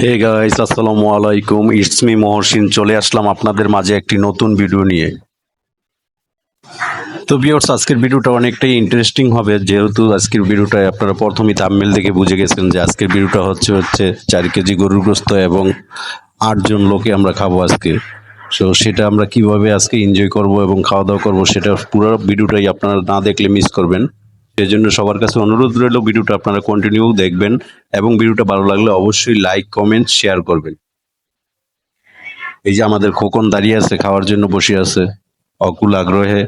Hey guys আসসালামু আলাইকুম। It's me Mohsin চলে আসলাম আপনাদের মাঝে একটি নতুন ভিডিও নিয়ে। তো ভিউয়ার্স আজকের ভিডিওটা অনেকটাই ইন্টারেস্টিং হবে। যেহেতু আজকের ভিডিওটায় আপনারা প্রথমেই তামিল দেখে বুঝে গেছেন যে আজকের ভিডিওটা হচ্ছে হচ্ছে চার কেজি গরুর এবং আটজন লোকে আমরা খাব আজকে। সো সেটা আমরা কীভাবে আজকে এনজয় করব এবং খাওয়া দাওয়া করব, সেটা পুরো ভিডিওটাই আপনারা না দেখলে মিস করবেন। সেই জন্য সবার কাছে অনুরোধ রইল ভিডিওটা আপনারা কন্টিনিউ দেখবেন এবং ভিডিওটা ভালো লাগলে অবশ্যই লাইক কমেন্ট শেয়ার করবেন। এই যে আমাদের খোকন দাঁড়িয়ে আছে, খাওয়ার জন্য বসে আছে, অকুল আগ্রহে।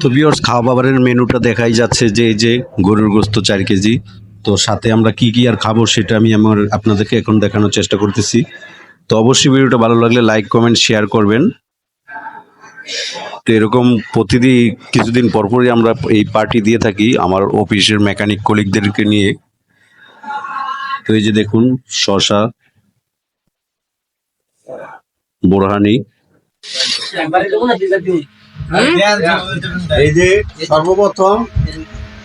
তো বিয়র্স খাওয়া বাবারের মেনুটা দেখাই যাচ্ছে যে, এই যে গরুর গোস্ত চার কেজি। তো সাথে আমরা কি কি আর খাব সেটা আমি আমার আপনাদেরকে এখন দেখানোর চেষ্টা করতেছি। তো অবশ্যই ভিডিওটা ভালো লাগলে লাইক কমেন্ট শেয়ার করবেন। তো এরকম প্রতিদিন কিছুদিন পরপরই আমরা এই পার্টি দিয়ে থাকি, আমার অফিসের মেকানিক কলিগদেরকে নিয়ে। তো এই যে দেখুন, শশা, বোরহানি। এই যে সর্বপ্রথম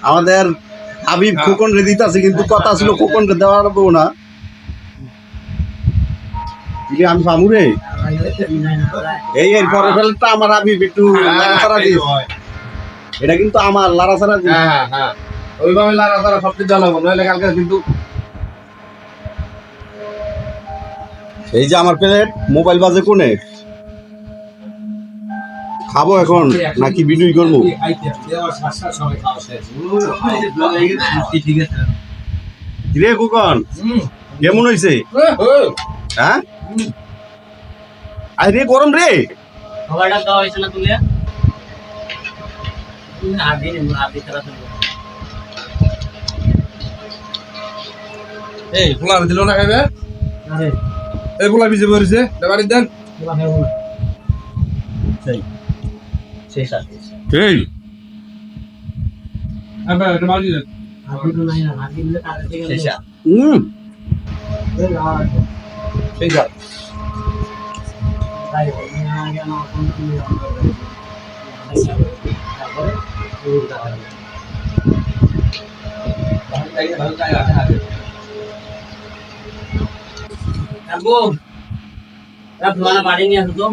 আমাদের হাবিব খোকন রে দিতে আছে কিন্তু কথা ছিল খোকন রে পারব না। আমি ফামুরে এই এর পরে ফেলটা আমার একটু লাড়াছাড়া দিস এটা কিন্তু আমার লাড়াছাড়া দিস হ্যাঁ হ্যাঁ। ওইভাবে লারা তারা সব কিছু জানাব নইলে কালকে কিন্তু এই যে আমার প্লেট মোবাইল বাজে কোনে? খাব এখন নাকি ভিডিও করব? রে খোকন কেমন হয়েছে হ্যাঁ? আরে গরম রে। খাবারটা দেওয়া হয়েছে না তুলে আদি আদি তারা তুলবে এই পোলা দিল না খাইবে? আরে। এই পোলা বিজে পড়েছে বাড়ি দেন। তোমার খাব না। সেই শেষ আছে এই। আবার এটা মারি দেন। আদি তো নাই না আদি দিলে তাদের থেকে শেষ হুম সেই যা বাড়ি নিয়ে আসো তো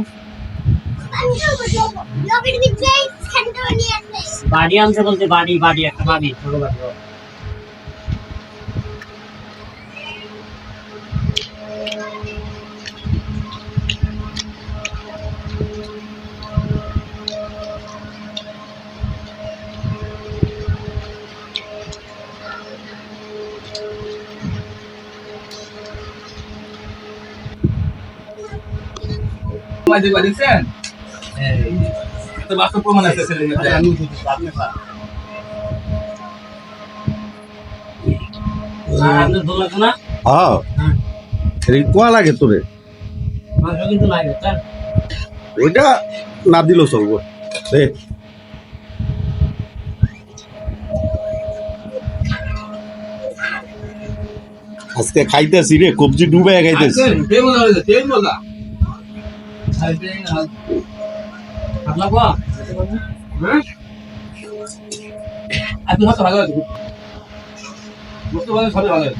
বাড়ি আনছে বলতে বাড়ি বাড়ি একটা বাড়ি ছোট বাড়ি মাঝে বাড়ি দেন তো বাস্তব প্রমাণ আছে ছেলে হ্যাঁ। কোয়া লাগে তোরে? লাগে ওইটা না দিলেও চলবো। আজকে খাইতেছি রে কবজি ডুবে খাইতেছি। আপনি মতো ভালো আছে। বুঝতে পারছেন সবই ভালো আছে।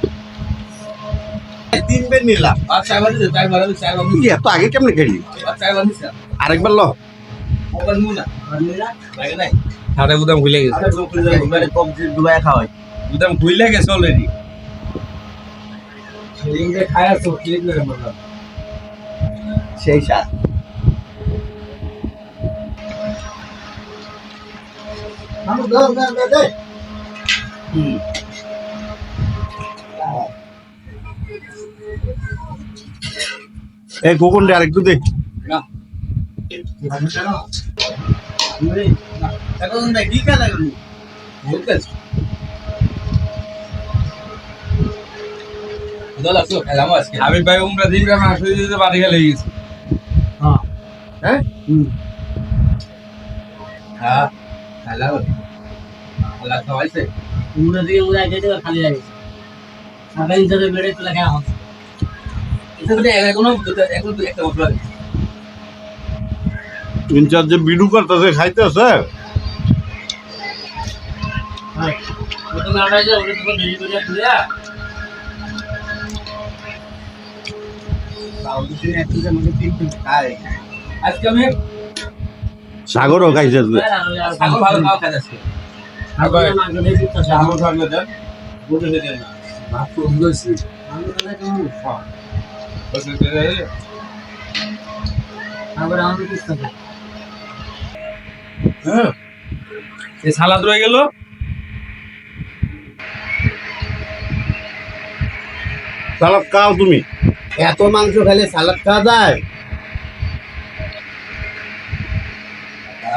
এত আগে কেমনে বাড়ি আরেকবার ল। সাড়ে গুদাম খুলে গেছে। কবজি ডুবে খাওয়াই গুদাম খুলে গেছে অলরেডি সেই সাত এই আরেকটু দে। না এখন কি কাজ বহুত কাজ আমি ভাই উমরা দিন আমি আসলে দিতে বাড়ি গেলে গেছি। হ্যাঁ। হ্যাঁ? হুম। হ্যাঁ? তো দিকে খালি লাগে সবাই ধরে বেড়ে তুলে খাওয়া হচ্ছে এটা তো এখনও এখন তো একটা মশলা ইনচার্জে বিডু করতেছে খাইতেছে? হ্যাঁ আজকে আমি সাগরও খাইছে তুই। ছাগল ভালো খাওয়া খাই আজকে হ্যাঁ এই সালাদ রয়ে গেল। সালাদ খাও তুমি। এত মাংস খাইলে সালাদ খাওয়া যায়?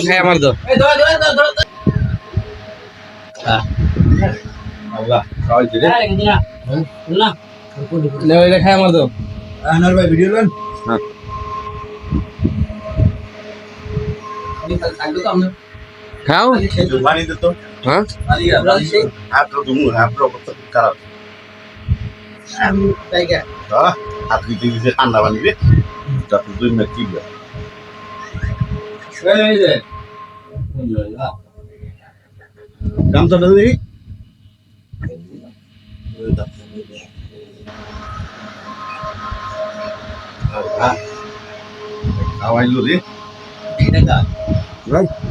খাই আমার তো আল্লাহ খাওয়াইছে রে খাই আমার তো আনার ভাই ভিডিও লেন খাও। পানি দে হ্যাঁ। হাত তো তুমি হাত তো কত খারাপ। হ্যাঁ হাত দিতে দিতে ঠান্ডা পানি রে তারপর দুই মিনিট কি গামছাটা দেখি খাওয়াইলো রে Right.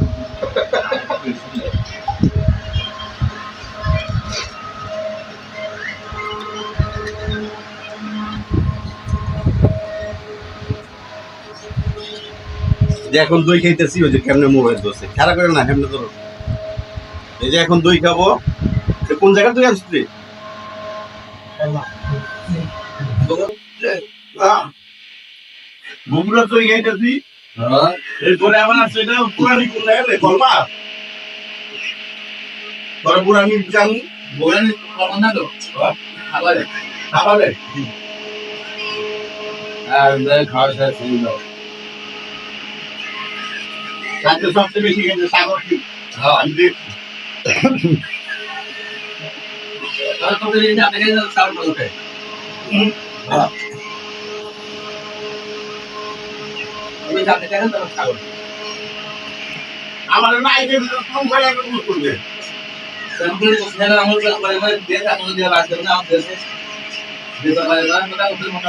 যে এখন দই খাইতেছি ওই যে কেমনে মোবাইল ধরছে। খেলা করে না কেমনে ধরো? এই যে এখন দই খাব। কোন জায়গা তুই আসছিস তুই? দই খাইতেছি। এরপরে আমার আছে এটা পুরানি কোন কলমা পুরানি জানি। না বুঝ করবে কথা মারে কেন কথা লইছে কিন্তু আমার লোক না নিলে না। আর কি কাজ লাগে হ্যাঁ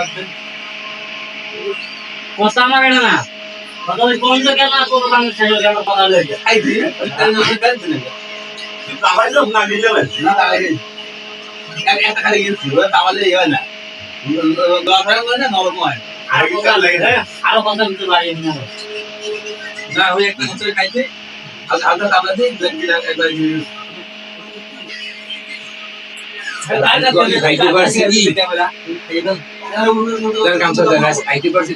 কথা না।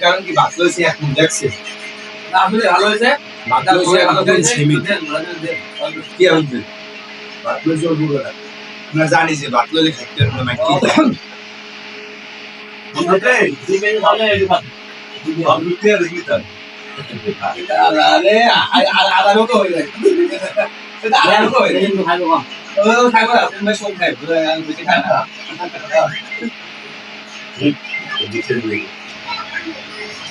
কারণ কি বাতলো সে এখন দেখছে। আসলে ভালো হয়েছে। বাতলো সে ভালো হয়েছে কি হচ্ছে বাতলো জোর বুড়ো না। জানি যে বাতলো খাইতে হবে না কি? বুঝতে দিবেন ভালো এই কথা বুঝতে আর কি তার আরে আদা লোক হয়ে যায়। আদা লোক হয়ে যায়। কম ও খাইবো না তুমি সব খাইবো আমি খাই না। নেই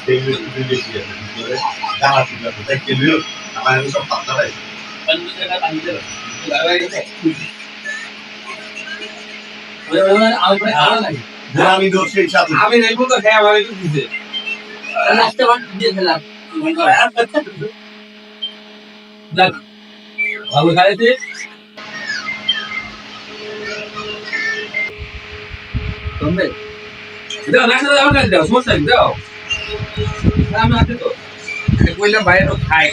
দেখলে তুই দেখি। আছে জানা আছে দেখতে লিও আমার সব পাতা দেয় আমি দোষ সেই সাথে আমি নেব তো খেয়ে আমার একটু দিতে লাস্টে বাদ দিয়ে ফেলাম দেখ ভালো খাইতে তোমরা দাও না দাও কাছে দাও সমস্যা দাও আমি হাতে তো কইলাম বাইরে তো খাই